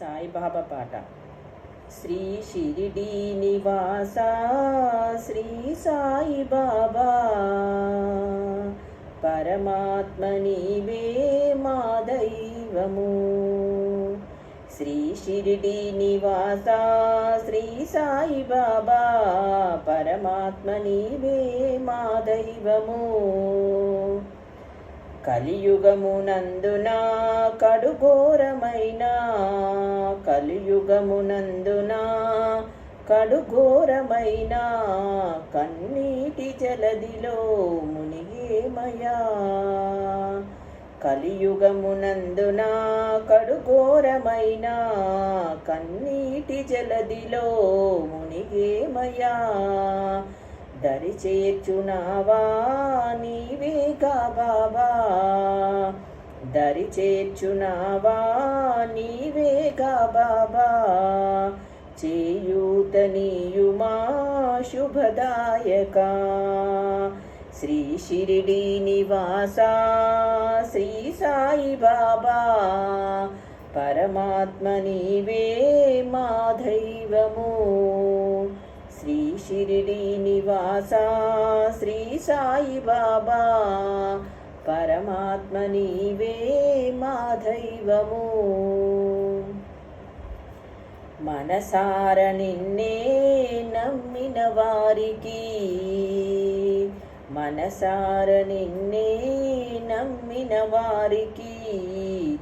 సాయిబాబా పాట. శ్రీ షిరిడి నివాస శ్రీ సాయిబాబా పరమాత్మ నీవే మా దైవము. శ్రీ షిరిడి నివాస శ్రీ సాయిబాబా పరమాత్మ నీవే మా దైవము. కలియుగమునందున కడుఘోరమైన కలియుగమునందున కడుఘోరమైన కన్నీటి జలదిలో మునిగేమయా కలియుగమునందున కడుఘోరమైన కన్నీటి జలదిలో మునిగేమయా దరి చేర్చునావా నీవేగా బాబా? దరి చేర్చునావా నీవేగా బాబా? చేయూతనీయుమా శుభదాయక? శ్రీ షిరిడి నివాస శ్రీ సాయి బాబా? పరమాత్మ నీవే మా దైవము. శ్రీ షిరిడీ శ్రీనివాస శ్రీ సాయి బాబా పరమాత్మ నీవే మా దైవము. మనసార నిన్నే నమ్మిన వారికి మనసార నిన్నే నమ్మిన వారికి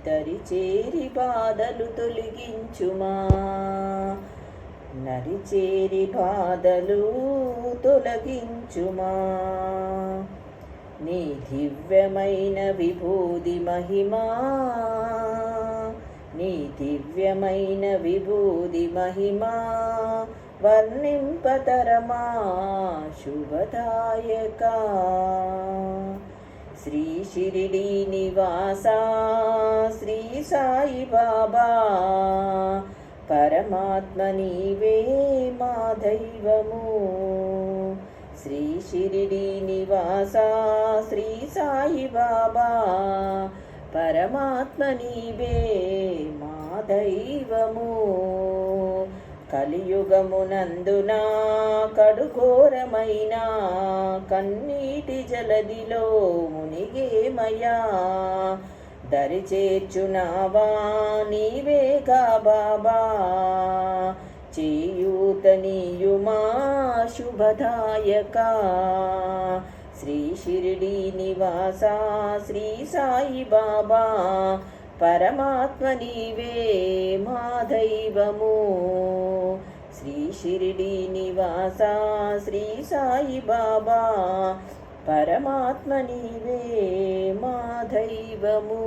తరిచేరి బాధలు తొలగించుమా. నరిచేరి బాధలు తొలగించుమా. నీ దివ్యమైన విభూది మహిమా. నీ దివ్యమైన విభూది మహిమా. వర్ణింపతరమా శుభదాయక. శ్రీ షిరిడి నివాస శ్రీ సాయి బాబా. పరమాత్మ నీవే మా దైవము. శ్రీ షిరిడి నివాస శ్రీ సాయి బాబా పరమాత్మ నీవే మా దైవము. కలియుగమునందున కడుఘోరమైన కన్నీటి జలదిలో మునిగేమయా దరిచేర్చునావా? నీవేగా బాబా. చేయూతనీయుమా శుభదాయక. శ్రీ షిరిడి నివాస శ్రీ సాయి బాబా. పరమాత్మ నీవే మా దైవము. శ్రీ షిరిడి నివాస శ్రీ సాయి బాబా. పరమాత్మ నీవే మా దైవము.